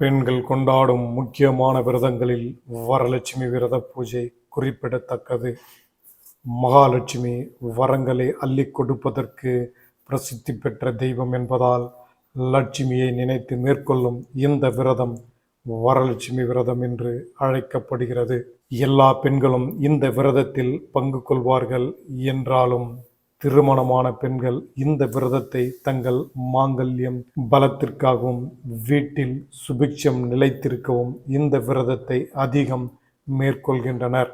பெண்கள் கொண்டாடும் முக்கியமான விரதங்களில் வரலட்சுமி விரத பூஜை குறிப்பிடத்தக்கது. மகாலட்சுமி வரங்களை அள்ளி கொடுப்பதற்கு பிரசித்தி பெற்ற தெய்வம் என்பதால் லட்சுமியை நினைத்து மேற்கொள்ளும் இந்த விரதம் வரலட்சுமி விரதம் என்று அழைக்கப்படுகிறது. எல்லா பெண்களும் இந்த விரதத்தில் பங்கு கொள்வார்கள் என்றாலும் திருமணமான பெண்கள் இந்த விரதத்தை தங்கள் மாங்கல்யம் பலத்திற்காகவும் வீட்டில் சுபிக்ஷம் நிலைத்திருக்கவும் இந்த விரதத்தை அதிகம் மேற்கொள்கின்றனர்.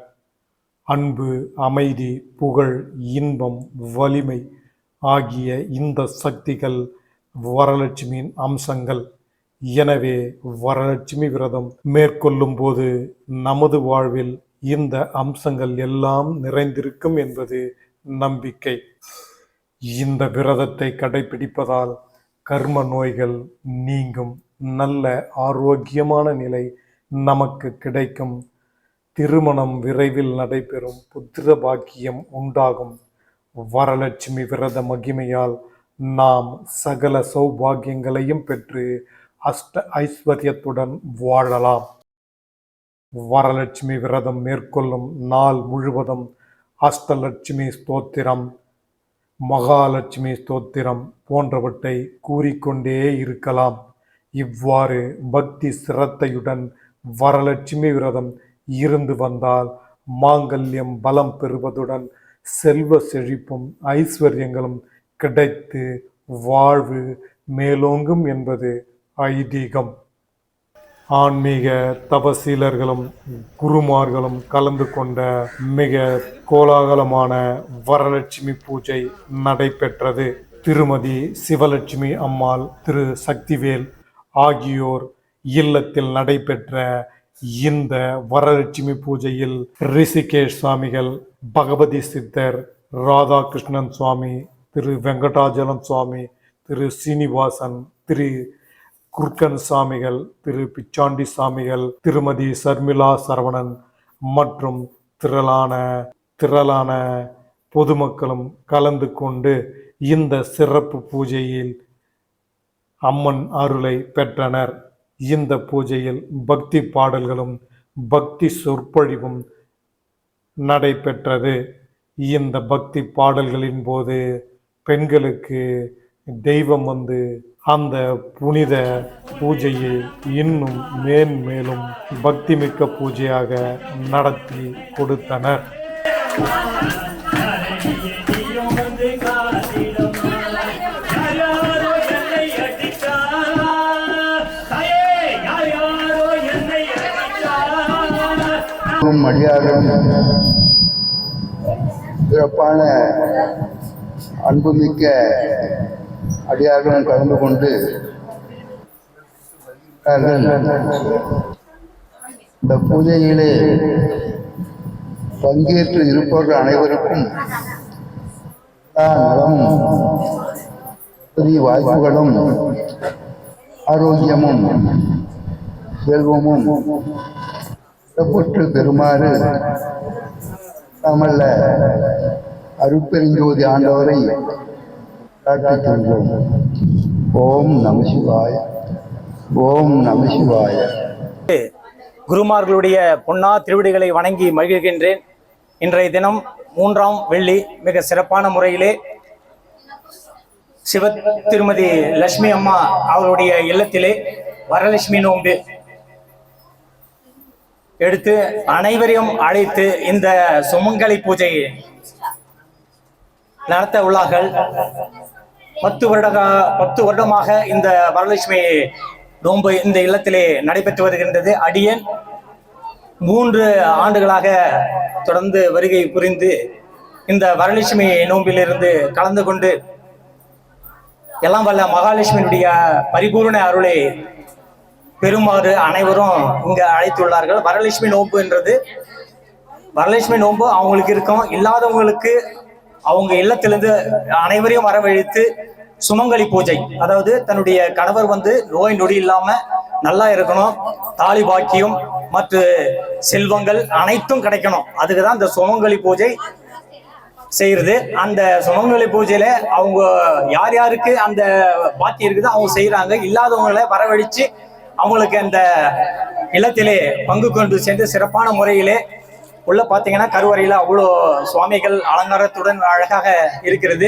அன்பு அமைதி புகழ் இன்பம் வலிமை ஆகிய இந்த சக்திகள் வரலட்சுமியின் அம்சங்கள். எனவே வரலட்சுமி விரதம் மேற்கொள்ளும் போது நமது வாழ்வில் இந்த அம்சங்கள் எல்லாம் நிறைந்திருக்கும் என்பது நம்பிக்கை. இந்த விரதத்தை கடைபிடிப்பதால் கர்ம நோய்கள் நீங்கும். நல்ல ஆரோக்கியமான நிலை நமக்கு கிடைக்கும். திருமணம் விரைவில் நடைபெறும். புத்திர பாக்கியம் உண்டாகும். வரலட்சுமி விரத மகிமையால் நாம் சகல சௌபாகியங்களையும் பெற்று அஷ்ட ஐஸ்வர்யத்துடன் வாழலாம். வரலட்சுமி விரதம் மேற்கொள்ளும் நாள் முழுவதும் அஷ்டலட்சுமி ஸ்தோத்திரம். மகாலட்சுமி ஸ்தோத்திரம் போன்றவற்றை கூறிக்கொண்டே இருக்கலாம். இவ்வாறு பக்தி சிரத்தையுடன் வரலட்சுமி விரதம் இருந்து வந்தால் மாங்கல்யம் பலம் பெறுவதுடன் செல்வ செழிப்பும் ஐஸ்வர்யங்களும் கிடைத்து வாழ்வு மேலோங்கும் என்பது ஐதீகம். ஆன்மீக தபசீலர்களும் குருமார்களும் கலந்து கொண்ட மிக கோலாகலமான வரலட்சுமி பூஜை நடைபெற்றது. திருமதி சிவலட்சுமி அம்மாள் திரு சக்திவேல் ஆகியோர் இல்லத்தில் நடைபெற்ற இந்த வரலட்சுமி பூஜையில் ரிஷிகேஷ் சுவாமிகள் பகவதி சித்தர் ராதாகிருஷ்ணன் சுவாமி திரு வெங்கடாஜலம் சுவாமி திரு சீனிவாசன் திரு குர்கன் சாமிகள் திரு பிச்சாண்டி சாமிகள் திருமதி சர்மிளா சரவணன் மற்றும் திரளான திரளான பொதுமக்களும் கலந்து கொண்டு இந்த சிறப்பு பூஜையில் அம்மன் அருளை பெற்றனர். இந்த பூஜையில் பக்தி பாடல்களும் பக்தி சொற்பொழிவும் நடைபெற்றது. இந்த பக்தி பாடல்களின் போது பெண்களுக்கு தெய்வம் வந்து அந்த புனித பூஜையை இன்னும் மேன்மேலும் பக்திமிக்க பூஜையாக நடத்தி கொடுத்தனர். நீயும் அடியாரும் சிறப்பான அன்புமிக்க அடியார்களும் கலந்து கொண்டு இந்த பூஜையிலே பங்கேற்று இருப்பவர்கள் அனைவருக்கும் நலமும் புதிய வாய்ப்புகளும் ஆரோக்கியமும் செல்வமும் பெற்று பெறுமாறு நம்மள அருட்பெருஞ்சோதி ஆண்டவரை பிரார்த்திக்கின்றோம் ஓம் நம சிவாய ஓம் நம சிவாய குருமார்களுடைய பொன்னா திருவிடிகளை வணங்கி மகிழ்கின்றேன். இன்றைய தினம் மூன்றாம் வெள்ளி மிக சிறப்பான முறையிலே சிவ திருமதி லட்சுமி அம்மா அவருடைய இல்லத்திலே வரலட்சுமி நோன்பு எடுத்து அனைவரையும் அழைத்து இந்த சுமங்கலி பூஜை நடத்த உள்ளார்கள். பத்து வருட பத்து வருடமாக இந்த வரலட்சுமி நோன்பு இந்த இல்லத்திலே நடைபெற்று வருகின்றது. அடியன் மூன்று ஆண்டுகளாக தொடர்ந்து வருகை புரிந்து இந்த வரலட்சுமி நோன்பிலிருந்து கலந்து கொண்டு எல்லாம் வல்ல மகாலட்சுமியினுடைய பரிபூர்ண அருளை பெறுமாறு அனைவரும் இங்க அழைத்துள்ளார்கள். வரலட்சுமி நோன்பு என்றது வரலட்சுமி நோன்பு அவங்களுக்கு இருக்கும். இல்லாதவங்களுக்கு அவங்க இல்லத்திலிருந்து அனைவரையும் வரவழைத்து சுமங்கலி பூஜை. அதாவது தன்னுடைய கணவர் வந்து நோய் நொடி இல்லாம நல்லா இருக்கணும் தாலி பாக்கியம் மற்ற செல்வங்கள் அனைத்தும் கிடைக்கணும். அதுக்கு தான் இந்த சுமங்கலி பூஜை செய்யறது. அந்த சுமங்கலி பூஜையில அவங்க யார் யாருக்கு அந்த பாக்கி இருக்குதோ அவங்க செய்யறாங்க. இல்லாதவங்களை வரவழைச்சு அவங்களுக்கு அந்த இல்லத்திலே பங்கு கொண்டு சேர்ந்து சிறப்பான முறையிலே உள்ள பார்த்தீங்கன்னா கருவறையில் அவ்வளோ சுவாமிகள் அலங்காரத்துடன் அழகாக இருக்கிறது.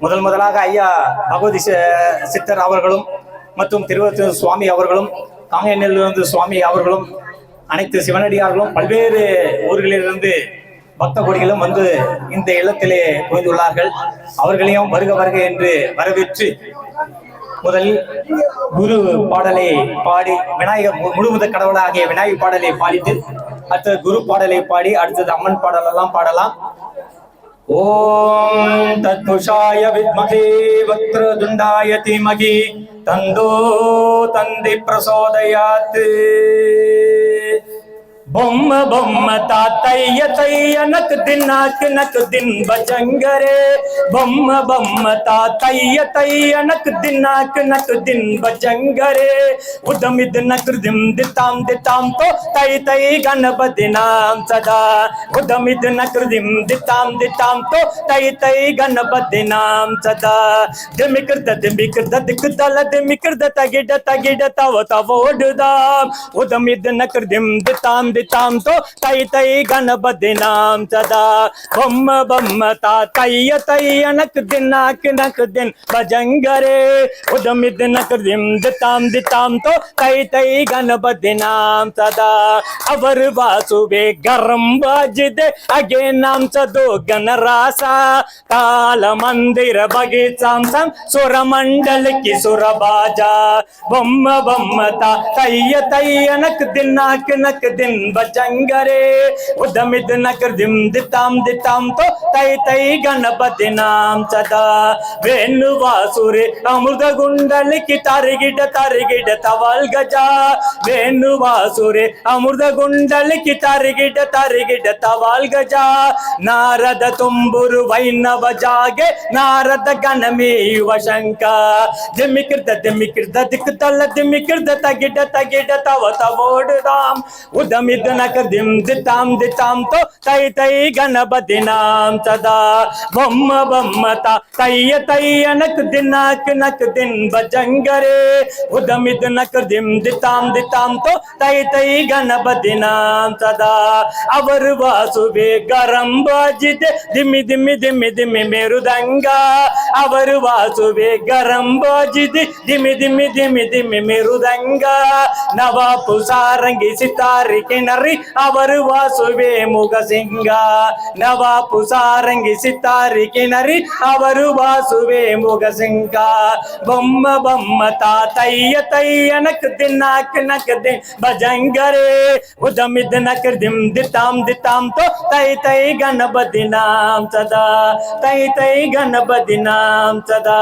முதல் முதலாக ஐயா பகவதி சித்தர் அவர்களும் மற்றும் திருவத்தூர் சுவாமி அவர்களும் காங்கேயனிலிருந்து சுவாமி அவர்களும் அனைத்து சிவனடியார்களும் பல்வேறு ஊர்களிலிருந்து பக்த கொடிகளும் வந்து இந்த இல்லத்திலே குவிந்துள்ளார்கள் அவர்களையும் வருக வருக என்று வரவேற்று முதலில் குரு பாடலை பாடி விநாயகர் மு- கடவுளாகிய விநாயகர் பாடலை பாடிட்டு அடுத்தது குரு பாடலை பாடி அடுத்தது அம்மன் பாடல் எல்லாம் பாடலாம். ஓம் தத்புஷாய வித்மகே வக்ரதுண்டாய தீமகி தந்தோ தந்தி பிரசோதயாத்து. బొమ్మ బొమ్మ తాతయ్య తయ్య నక్ దిన్నాక్ నక్ దిన్ బజంగరే బొమ్మ బొమ్మ తాతయ్య తయ్య నక్ దిన్నాక్ నక్ దిన్ బజంగరే ఉదమిద్ నక్ దిమ్ దితాం దితాం తో తై తై గణపతి నాం సదా ఉదమిద్ నక్ దిమ్ దితాం దితాం తో తై తై గణపతి నాం సదా దిమికృత దిమికృత దిక్కుతల దిమికృత తగిడ తగిడ తవ తవోడుదాం ఉదమిద్ నక్ దిమ్ దితాం वन्दितां तो तय तै गण गणपतिनां सदा। बम बम ता तय तय अनक दिन अक नक दिन, भजंगरे। उदमित नक दिन दिताम दिताम तो तय तय गण नाम सदा। अवर वासुबे गरम बाज अगे नाम सदो, गणरासा। ताल मंदिर बगीचाम सम सुर मंडल की सुर बाजा बम बम ता तय तय अनक दिन अक नक दिन தின் பஜங்கரே உதமித் நக் திம் தித்தாம் தித்தாம் தோ தை தை கணபதி நாம் சதா வேணு வாசுரே அமிர்த குண்டலிக்கு தருகிட தருகிட தவல் கஜா வேணு வாசுரே அமிர்த குண்டலிக்கு தருகிட தருகிட தவால் கஜா ನಾರದ ತುಂಬುರು ವೈನವ ಜಾಗೆ ನಾರದ ಗಣಮೇ ಯುವ ಶಂಕ ದಿಮಿಕಿರ್ದ ದಿಮಿಕಿರ್ದ ದಿಕ್ ತಲ್ಲ ದಿಮಿಕಿರ್ದ ತಗಿಡ ತಗಿಡ ತವ ತವೋಡುದಾಂ ಉದಮಿದ ನಕ దినక దిం దితాం దితాంతో తై తై గణపతి నాం సదా బొమ్మ బొమ్మత తయ్య తయ్య నక్ దినాక్ నక్ దిన్ బజంగరే ఉదమిద్ నక్ దిం దితాం దితాంతో తై తై గణపతి నాం సదా అవర్ వాసువే గరం బాజితే దిమి దిమి దిమి దిమి మెరుదంగా. అవరు వాసువే గరం బాజిది దిమి దిమి దిమి దిమి మెరుదంగా. నవాపు సారంగి సితారికి சாரங்கி சித்தாரி கிணறி அவர் வாசுவே முகசிங்க நவாபு சாரங்கி சித்தாரி கிணறி அவர் வாசுவே முகசிங்க பொம்ம பொம்ம தா தைய தைய நக்கு தின்னாக்கு நக்கு தின் பஜங்கரே உதமித் நக்கு திம் தித்தாம் தித்தாம் தோ தை தை கணபதி நாம் சதா தை தை கணபதி நாம் சதா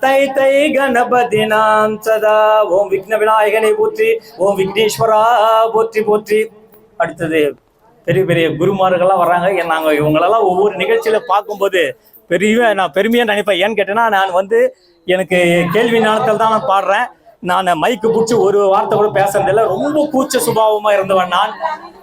தை தை கணபதி நாம் சதா ஓம் விக்ன விநாயகனை போற்றி ஓம் விக்னேஸ்வரா போற்றி போற்றி அடுத்தது பெரிய பெரிய குருமார்கள்லாம் வர்றாங்க. நாங்கள் இவங்களெல்லாம் ஒவ்வொரு நிகழ்ச்சியில் பார்க்கும்போது பெரிய நான் பெருமையாக நினைப்பேன். ஏன்னு கேட்டேன்னா நான் வந்து எனக்கு கேள்வி ஞானத்தில் தான் நான் பாடுறேன். நான் மைக்கு பிடிச்சி ஒரு வார்த்தை கூட பேசுறதில்ல. ரொம்ப கூச்ச சுபாவமாக இருந்தவன் நான்.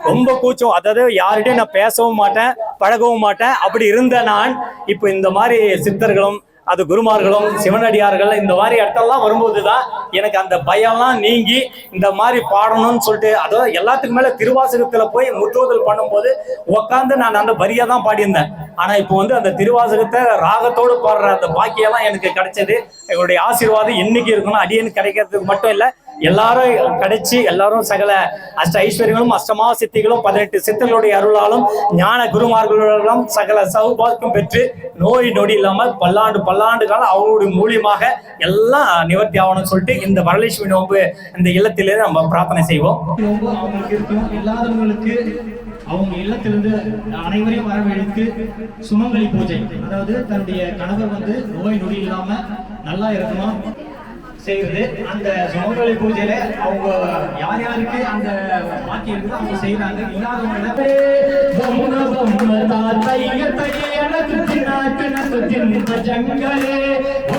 ரொம்ப கூச்சம். அதாவது யார்கிட்டையும் நான் பேசவும் மாட்டேன் பழகவும் மாட்டேன். அப்படி இருந்த நான் இப்போ இந்த மாதிரி சித்தர்களும் அது குருமார்களும் சிவனடியார்கள் இந்த மாதிரி இடத்தெல்லாம் வரும்போது தான் எனக்கு அந்த பயம்லாம் நீங்கி இந்த மாதிரி பாடணும்னு சொல்லிட்டு அதாவது எல்லாத்துக்கும் மேலே திருவாசகத்தில் போய் முற்றுதல் பண்ணும்போது உட்காந்து நான் அந்த வரியாக தான் பாடியிருந்தேன். ஆனால் இப்போ வந்து அந்த திருவாசகத்தை ராகத்தோடு பாடுற அந்த பாக்கியெல்லாம் எனக்கு கிடைச்சது. எங்களுடைய ஆசீர்வாதம் இன்னைக்கு இருக்கணும் அடியன்னு கிடைக்கிறதுக்கு மட்டும் இல்லை எல்லாரும் கிடைச்சி எல்லாரும் சகல அஷ்ட ஐஸ்வர்யங்களும் அஷ்டமா சித்திகளும் பதினெட்டு சித்தர்களுடைய அருளாலும் ஞான குருமார்களும் சகல சௌபாக்கியம் பெற்று நோய் நொடி இல்லாமல் பல்லாண்டு பல்லாண்டு காலம் அவங்களுடைய மூலியமாக எல்லாம் நிவர்த்தி ஆகணும்னு சொல்லிட்டு இந்த வரலட்சுமி நோன்பு இந்த இல்லத்திலே நம்ம பிரார்த்தனை செய்வோம். இல்லாதவங்களுக்கு அவங்க இல்லத்திலிருந்து அனைவரையும் வரவழைத்து சுமங்கலி பூஜை அதாவது தன்னுடைய கணவர் வந்து நோய் நொடி இல்லாம நல்லா இருக்கணும். செய்யுது அந்த சுமங்கலி பூஜையில அவங்க யார் யாருக்கு அந்த பாக்கி இருக்குதோ அவங்க செய்யறாங்க இல்லாதவங்க பொம்மை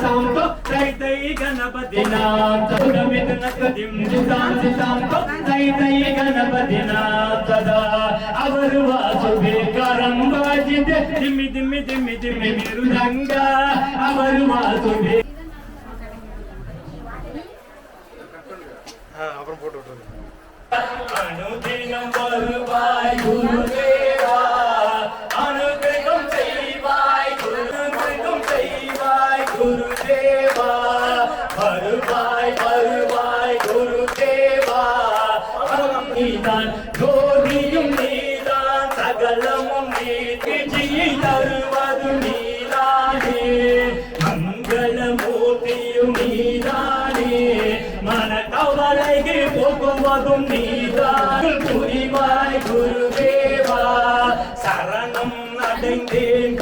सांतो दैत्य गणपति नाम चतुरमित नकदिम दिशां सांतो दैत्य गणपति नाम सदा अवरवा सुबे करम बाजिद दिमि दिमि दिमि दिमि मेरुदंगा अवरवा सुबे அப்புறம் போட்டு விட்டுருங்க அனுதினம் வருவாய் குருவே முழுவதும் நீதான் புரிவாய் குருதேவா. சரணம் அடைந்தேன்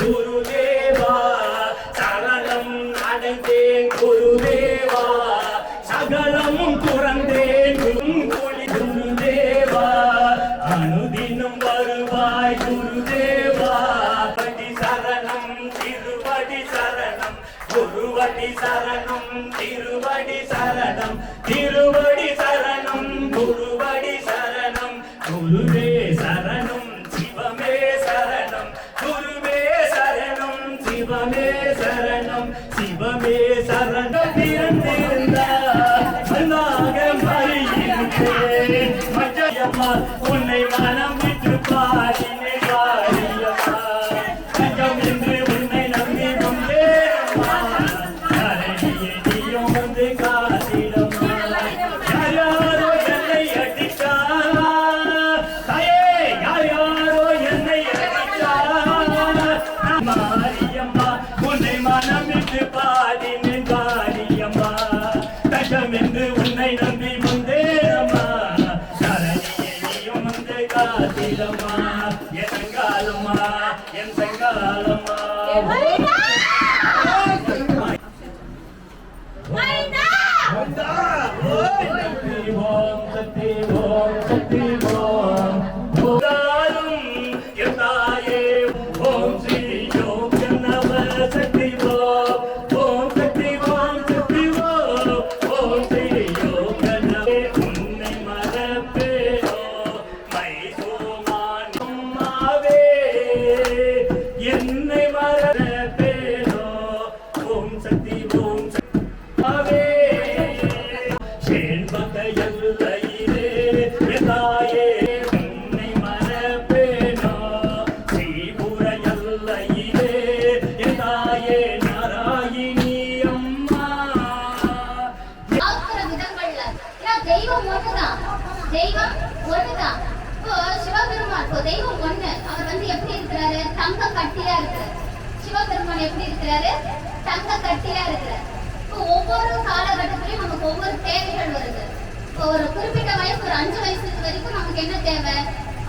இப்போ ஒரு குறிப்பிட்ட வயசு ஒரு அஞ்சு வயசு வரைக்கும் நமக்கு என்ன தேவை?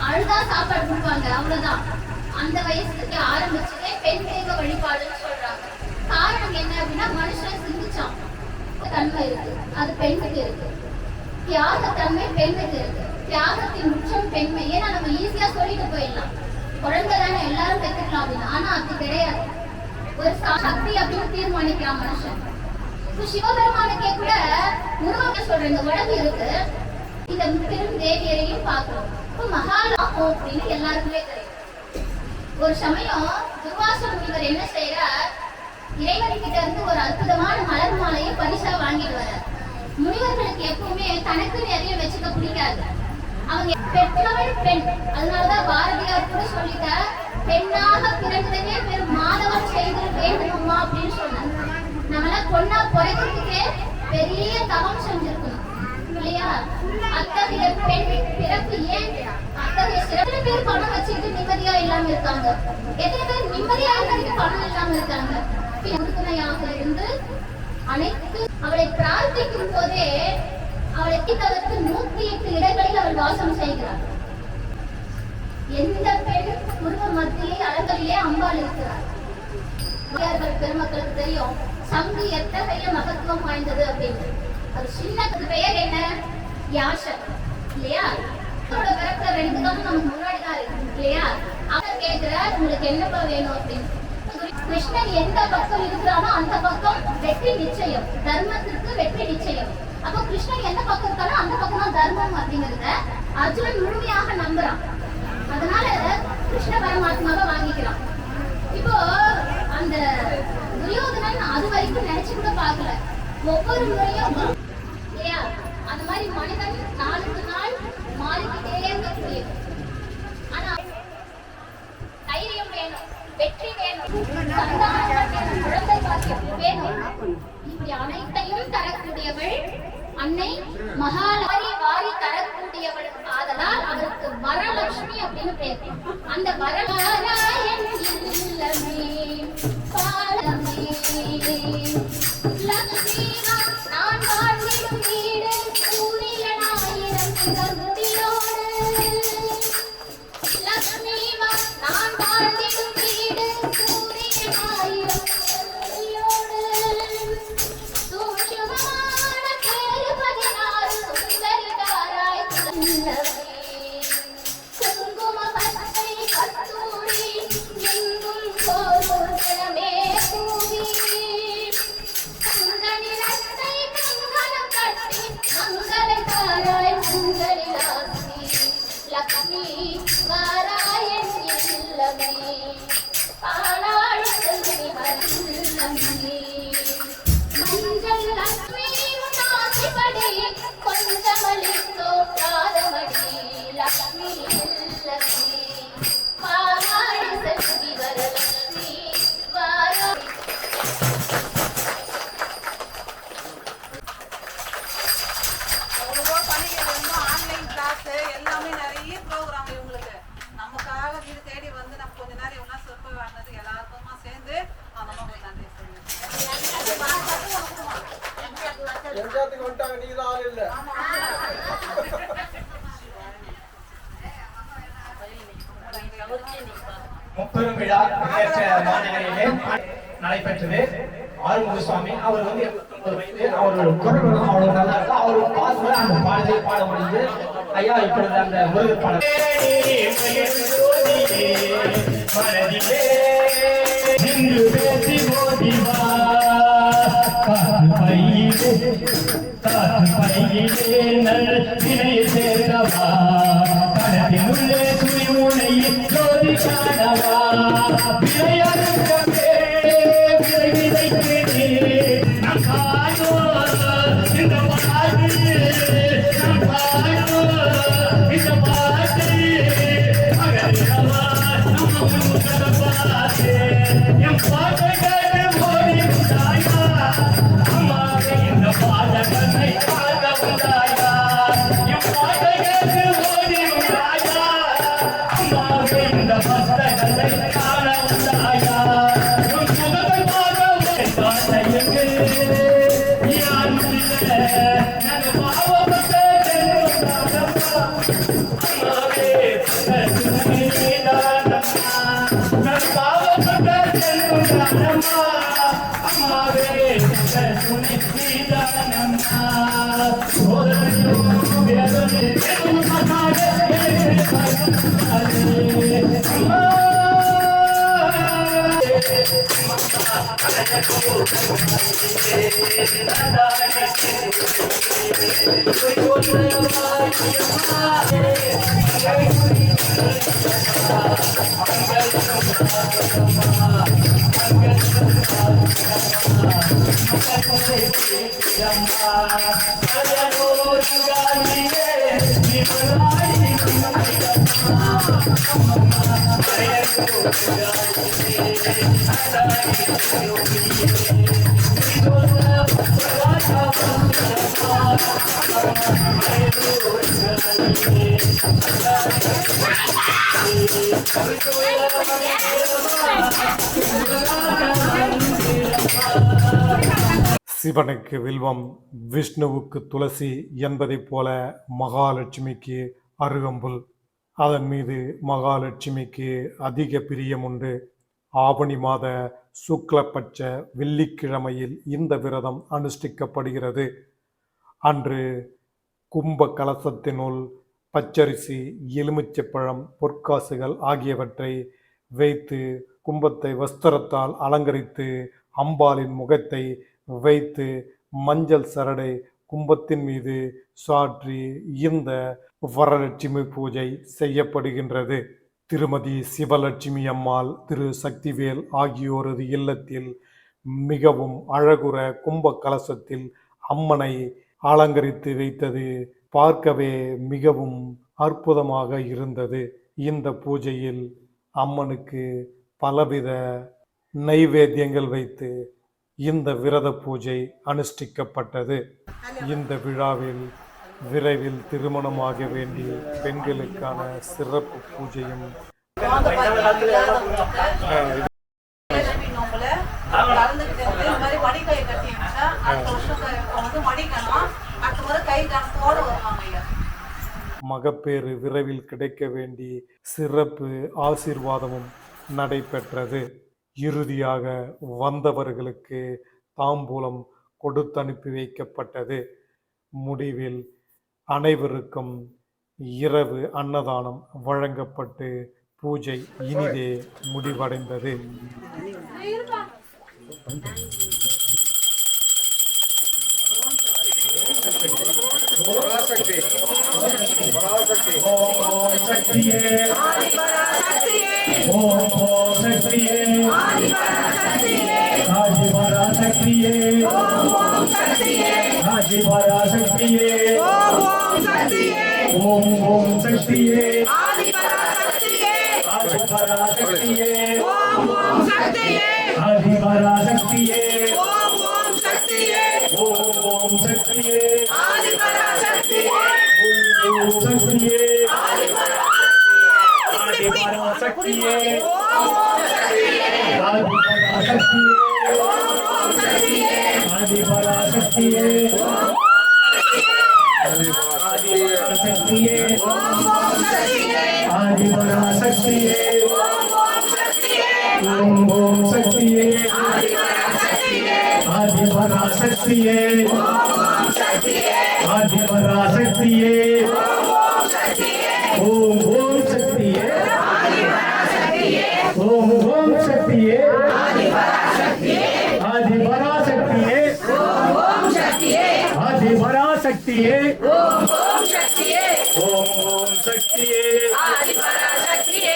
அழுதா சாப்பாடு கொடுப்பாங்க அவ்வளவுதான். அந்த வயசுக்கு ஆரம்பிச்சதே பெண் தெய்வ வழிபாடுன்னு சொல்றாங்க. காரணம் என்ன அப்படின்னா மனுஷன் சிந்திச்சான். தன்மை இருக்கு அது பெண்ணுக்கு இருக்கு. தியாகத்தன்மை பெண்ணுக்கு இருக்கு. தியாகத்தின் உச்சம் பெண்மை. ஏன்னா நம்ம ஈஸியா சொல்லிட்டு போயிடலாம். குழந்தை தானே எல்லாரும் பெற்றுக்கலாம் அப்படின்னு. ஆனா அது கிடையாது. ஒரு சக்தி அப்படின்னு தீர்மானிக்கலாம் மனுஷன். சிவபெருமானுக்கே கூட முருகன் சொல்ற இந்த உடம்பு இருக்கு. இந்த பெரும் தேவியரையும் பார்க்கிறோம் இப்போ மகாலா அப்படின்னு எல்லாருக்குமே தெரியும். ஒரு சமயம் துர்வாச முனிவர் என்ன செய்யறார் இறைவன் கிட்ட இருந்து ஒரு அற்புதமான மலர் மாலையை பரிசா வாங்கிட்டு வர முனிவர்களுக்கு எப்பவுமே தனக்கு நிறைய வச்சுக்க பிடிக்காது. அவங்க பெற்றவள் பெண். அதனாலதான் பாரதியார் கூட சொல்லிட்டார் பெண்ணாக பிறந்ததே பெரும் மாதவன் செய்திட வேண்டுமா அப்படின்னு சொன்னாங்க நம்மள பொண்ணா பிறக்கிறதுக்கே பெரிய தவம் செஞ்சிருக்கணும். இல்லையா? அத்தகைய பெண் பிறப்பு ஏன் அத்தகைய சிறப்பு பேர் பணம் வச்சுக்கிட்டு நிம்மதியா இல்லாம இருக்காங்க? எத்தனை பேர் நிம்மதியா இருக்கிறதுக்கு பணம் இல்லாம இருக்காங்க? உறுதுணையாக இருந்து அனைத்து அவளை பிரார்த்திக்கும் போதே அவளை தவிர்த்து நூத்தி எட்டு இடங்களில் அவள் வாசம் செய்கிறார் எந்த பெண் குடும்ப மத்தியிலே அழகலிலே அம்பாள் இருக்கிறார் பெருமக்களுக்கு தெரியும். சங்கு எத்தகைய மகத்துவம் வாய்ந்தது அப்படின்னு அது சின்ன பெயர் என்ன? யாஷர். இல்லையா? அவரோட பிறப்புல ரெண்டு கண்ணும் நமக்கு முன்னாடி தான் இருக்கு இல்லையா? அவர் கேட்கிறார் உங்களுக்கு என்னப்பா வேணும்? அப்படின்னு. கிருஷ்ணன் எந்த பக்கம் இருக்கிறானோ அந்த பக்கம் வெற்றி நிச்சயம். தர்மத்திற்கு வெற்றி நிச்சயம். அப்போ கிருஷ்ணன் எந்த பக்கம் இருக்கானோ அந்த பக்கம் தான் தர்மம் அப்படிங்கறத அர்ஜுனன் முழுமையாக நம்புறான். அதனால கிருஷ்ண பரமாத்மாவை வாங்கிக்கிறான். இப்போ அந்த துரியோதனன் அது வரைக்கும் நினைச்சு கூட பார்க்கல. ஒவ்வொரு முறையும் இல்லையா அந்த மாதிரி மனிதன் நாளுக்கு நாள் மாறிக்கிட்டே இருக்கக்கூடிய ஆனா தைரியம் வேணும் வெற்றி வேணும் குழந்தை பாக்கியம் வேணும். இப்படி அனைத்தையும் தரக்கூடியவள் அன்னை மகாலரி வாரி தரக்கூடியவள் ஆதலால் அதற்கு வரலட்சுமி அப்படின்னு பேர். அந்த வரலாராயன் இல்லமே பாலம். லக்ஷ்மி நான் லக்ஷ்மி நாராயண் முப்பெரும் விழா மாநகரிலே நடைபெற்றது. ஆறுமுக சுவாமி அவர் வந்து எண்பத்தொன்பது அவரோட குரல் அவ்வளவு நல்லா இருக்கு? அவர் பாசல அந்த பாடலை பாட முடிஞ்சு ஐயா இப்பொழுது அந்த முருகர் பாடல். மனதிலே நின்று பேசி ஓடிவா காற்று பையிலே ஜோதி காணவா. விளையாடுகிறே விதை இந்த பாட்டு நம் Yeah. சிவனுக்கு வில்வம் விஷ்ணுவுக்கு துளசி என்பதைப் போல மகாலட்சுமிக்கு அருகம்புல். அதன் மீது மகாலட்சுமிக்கு அதிக பிரியம் உண்டு. ஆவணி மாத சுக்லபட்ச வெள்ளிக்கிழமையில் இந்த விரதம் அனுஷ்டிக்கப்படுகிறது. அன்று கும்ப கலசத்தினுள் பச்சரிசி எலுமிச்சைப்பழம் பொற்காசுகள் ஆகியவற்றை வைத்து கும்பத்தை வஸ்திரத்தால் அலங்கரித்து அம்பாளின் முகத்தை வைத்து மஞ்சள் சரடை கும்பத்தின் மீது சாற்றி இந்த வரலட்சுமி பூஜை செய்யப்படுகின்றது. திருமதி சிவலட்சுமி அம்மாள் திரு சக்திவேல் ஆகியோரது இல்லத்தில் மிகவும் அழகுற கும்ப கலசத்தில் அம்மனை அலங்கரித்து வைத்தது பார்க்கவே மிகவும் அற்புதமாக இருந்தது. இந்த பூஜையில் அம்மனுக்கு பலவித நைவேத்தியங்கள் வைத்து இந்த விரத பூஜை அனுஷ்டிக்கப்பட்டது. இந்த விழாவில் விரைவில் திருமணமாக வேண்டிய பெண்களுக்கான சிறப்பு பூஜையும். மகப்பேறு விரைவில் கிடைக்க வேண்டிய சிறப்பு ஆசீர்வாதமும் நடைபெற்றது. இறுதியாக வந்தவர்களுக்கு தாம்பூலம் கொடுத்தனுப்பி வைக்கப்பட்டது. முடிவில் அனைவருக்கும் இரவு அன்னதானம் வழங்கப்பட்டு பூஜை இனிதே முடிவடைந்தது. ஓம் ஓம் சக்தியே ஆதிபரா சக்தியே ஆதிபரா சக்தியே ஓம் ஓம் சக்தியே. ஆதிபரா சக்தியே ஆதிபரா சக்தியே. ஓம் ஓம் சக்தியே. ஓம் ஓம் சக்தியே. ஓம் ஓம் சக்தியே. ஆதிபரா சக்தியே ஆதிபரா சக்தியே ஓம் ஓம் சக்தியே ஓம் ஓம் சக்தியே ஆதிபரா சக்தியே ஆதிபரா சக்தியே ஓம் ஓம் சக்தியே ஓம் ஓம் சக்தியே ஆதிபரா சக்தியே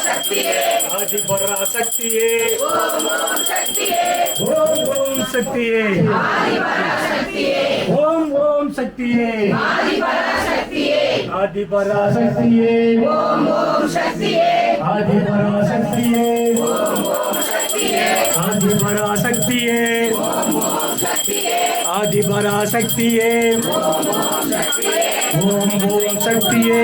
ஓம் ஓம் சக்தியே ஆதிபரா சக்தியே ஆதிபரா சக்தியே ஓம் ஓம் சக்தியே ஆதிபரா சக்தியே ஓம் ஓம் சக்தியே ஓம் ஓம் சக்தியே ஆதிபரா சக்தியே ஆதிபரா சக்தியே ஓம் ஓம் சக்தியே ஓம் ஓம் சக்தியே ஆதிபரா சக்தியே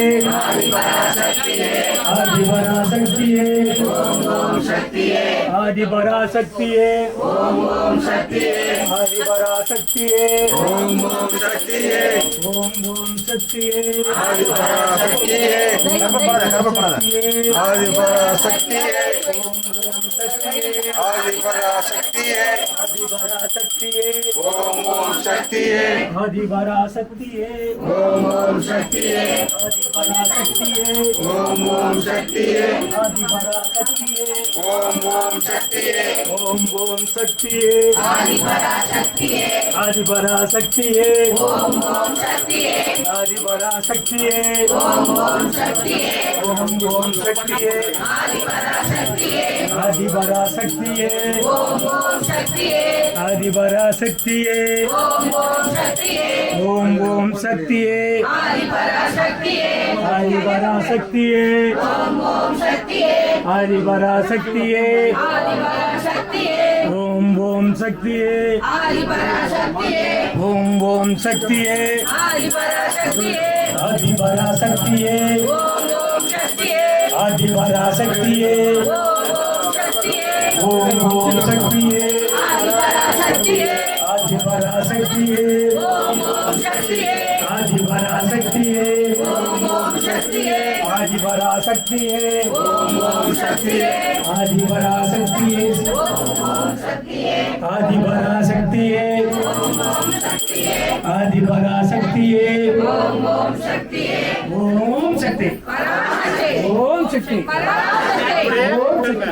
ஓம் ஓம் சக்தியே ஆதிபரா சக்தியே ஆதிபரா சக்தியே ஓம் ஓம் சக்தியே ஆதிபரா சக்தியே ஓம் ஓம் சக்தியே ஆதிபரா சக்தியே ஓம் ஓம் சக்தியே ஆதிபரா சக்தியே ஓம் ஓம் சக்தியே ஓம் ஓம் சக்தியே ஆதிபரா சக்தியே ஆதிபரா சக்தியே ஓம் ஓம் சக்தியே ஆதிபரா சக்தியே ஓம் ஓம் சக்தியே ஆதிபரா சக்தியே ஓம் ஓம் சக்தியே ஓம் ஓம் சக்தியே ஆதிபரா சக்தியே ஆதிபரா சக்தியே ஓம் ஓம் சக்தியே ஆதிபரா சக்தியே ஆதிபரா சக்தியே ஓம் ஓம் சக்தியே ஆதிபரா சக்தியே ஓம் ஓம் சக்தியே ஆதிபரா சக்தியே ஓம் ஓம் சக்தியே ஆதிபரா சக்தியே ஓம் ஓம் சக்தியே ஓம் ஓம் சக்தியே ஆதிபரா சக்தியே ஆதிபரா சக்தியே ஓம் ஓம் சக்தியே ஆதி பராசக்தியே ஆதி பராசக்தியே ஓம் ஓம் சக்தியே ஆதி பராசக்தியே ஓம் ஓம் சக்தியே ஆதி பராசக்தியே ஓம் ஓம் சக்தியே ஆதி பராசக்தியே ஓம் ஓம் சக்தியே ஆதி பராசக்தியே ஓம் ஓம் சக்தியே ஆதி பராசக்தியே ஓம் ஓம் சக்தியே ஓம் சக்தி. பராசக்தி. ஓம் சக்தி ஓம் சக்தி.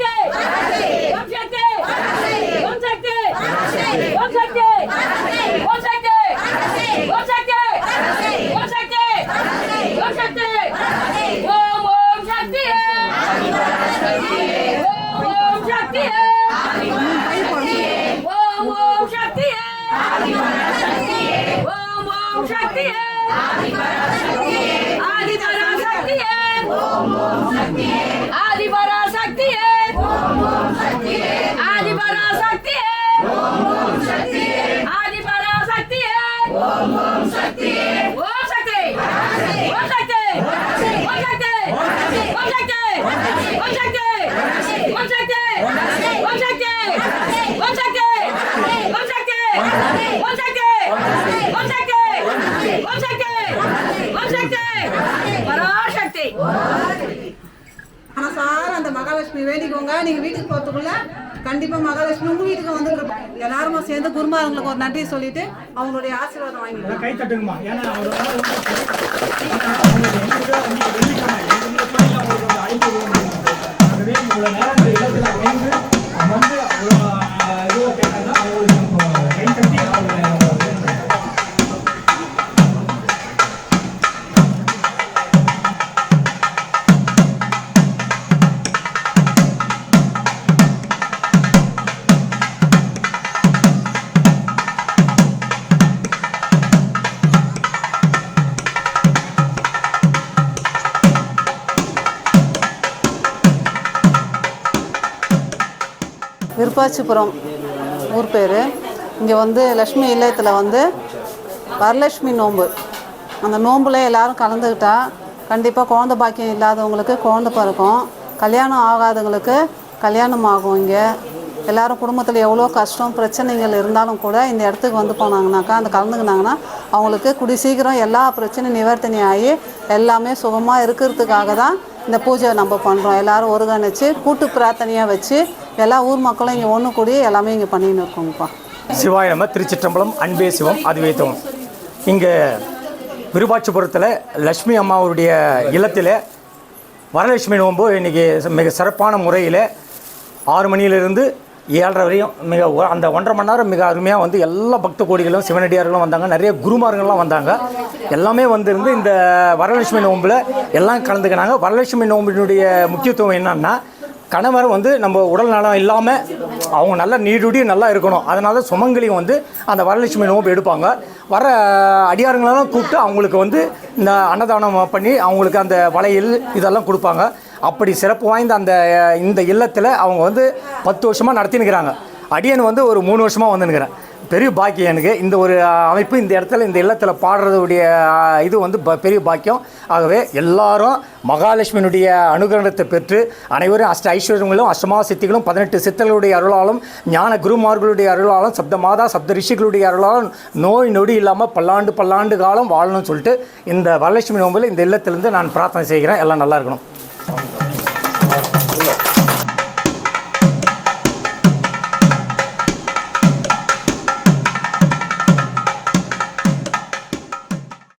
வாழ்க்கை மனசார அந்த மகாலட்சுமி வேண்டிக்கோங்க. நீங்க வீட்டுக்கு போறதுக்குள்ள கண்டிப்பா மகாலட்சுமி உங்க வீட்டுக்கு வந்து எல்லாருமே சேர்ந்து குருமாரங்களுக்கு ஒரு நன்றி சொல்லிட்டு அவங்களுடைய ஆசீர்வாதம் வாங்கிக்கலாம் கை தட்டுங்கம்மா. ஏன்னா விருப்பாச்சிபுரம் ஊர் பேர். இங்கே வந்து லக்ஷ்மி இல்லத்தில் வந்து வரலட்சுமி நோன்பு. அந்த நோம்பில் எல்லாரும் கலந்துக்கிட்டா கண்டிப்பாக குழந்த பாக்கியம் இல்லாதவங்களுக்கு குழந்த பிறக்கும். கல்யாணம் ஆகாதவங்களுக்கு கல்யாணம் ஆகும் இங்கே. எல்லோரும் குடும்பத்தில் எவ்வளோ கஷ்டம் பிரச்சனைகள் இருந்தாலும் கூட இந்த இடத்துக்கு வந்து போனாங்கனாக்கா அந்த கலந்துக்கினாங்கன்னா அவங்களுக்கு குடி சீக்கிரம் எல்லா பிரச்சனையும் நிவர்த்தனை ஆகி எல்லாமே சுகமாக இருக்கிறதுக்காக தான் இந்த பூஜை நம்ம பண்ணுறோம் எல்லோரும் ஒருங்கிணைச்சு கூட்டு பிரார்த்தனையாக வச்சு எல்லா ஊர் மக்களும் இங்கே ஒன்று கூடி எல்லாமே இங்கே பண்ணின்னு இருக்கோங்கப்பா. சிவாய நம்ம திருச்சிற்றம்பலம் அன்பே சிவம் அதுவேத்தம் இங்கே விருபாட்சிபுரத்தில் லட்சுமி அம்மாவுடைய இல்லத்தில் வரலட்சுமி நோன்பு இன்றைக்கி மிக சிறப்பான முறையில் ஆறு மணியிலிருந்து ஏழரை வரையும் மிக அந்த ஒன்றரை மணி நேரம் மிக அருமையாக வந்து எல்லா பக்த கோடிகளும் சிவனடியார்களும் வந்தாங்க. நிறைய குருமார்கள்லாம் வந்தாங்க. எல்லாமே வந்திருந்து இந்த வரலட்சுமி நோம்பில் எல்லாம் கலந்துக்கினாங்க. வரலட்சுமி நோம்பினுடைய முக்கியத்துவம் என்னன்னா கணவர் வந்து நம்ம உடல் நலம் இல்லாமல் அவங்க நல்லா நீடுடி நல்லா இருக்கணும். அதனால சுமங்கலியும் வந்து அந்த வரலட்சுமி நோம்பு எடுப்பாங்க. வர அடியாருங்களெல்லாம் கூப்பிட்டு அவங்களுக்கு வந்து இந்த அன்னதானம் பண்ணி அவங்களுக்கு அந்த வளையல் இதெல்லாம் கொடுப்பாங்க. அப்படி சிறப்பு வாய்ந்த அந்த இந்த இல்லத்தில் அவங்க வந்து பத்து வருஷமாக நடத்தினுக்கிறாங்க அடியன் வந்து ஒரு மூணு வருஷமாக வந்துனுக்கிறேன் பெரிய பாக்கியம் எனக்கு. இந்த ஒரு அமைப்பு இந்த இடத்துல இந்த இல்லத்தில் பாடுறதுடைய இது வந்து ப- பெரிய பாக்கியம். ஆகவே எல்லாரும் மகாலட்சுமியினுடைய அனுகிரகத்தை பெற்று அனைவரும் அஷ்ட ஐஸ்வர்யங்களும் அஷ்டமா சித்திகளும் பதினெட்டு சித்தர்களுடைய அருளாலும் ஞான குருமார்களுடைய அருளாலும் சப்த மாதா சப்த ரிஷிகளுடைய அருளாலும் நோய் நொடி இல்லாமல் பல்லாண்டு பல்லாண்டு காலம் வாழணும்னு சொல்லிட்டு இந்த வரலட்சுமி நோம்பில் இந்த இல்லத்திலேருந்து நான் பிரார்த்தனை செய்கிறேன். எல்லாம் நல்லா இருக்கணும். Oh, okay.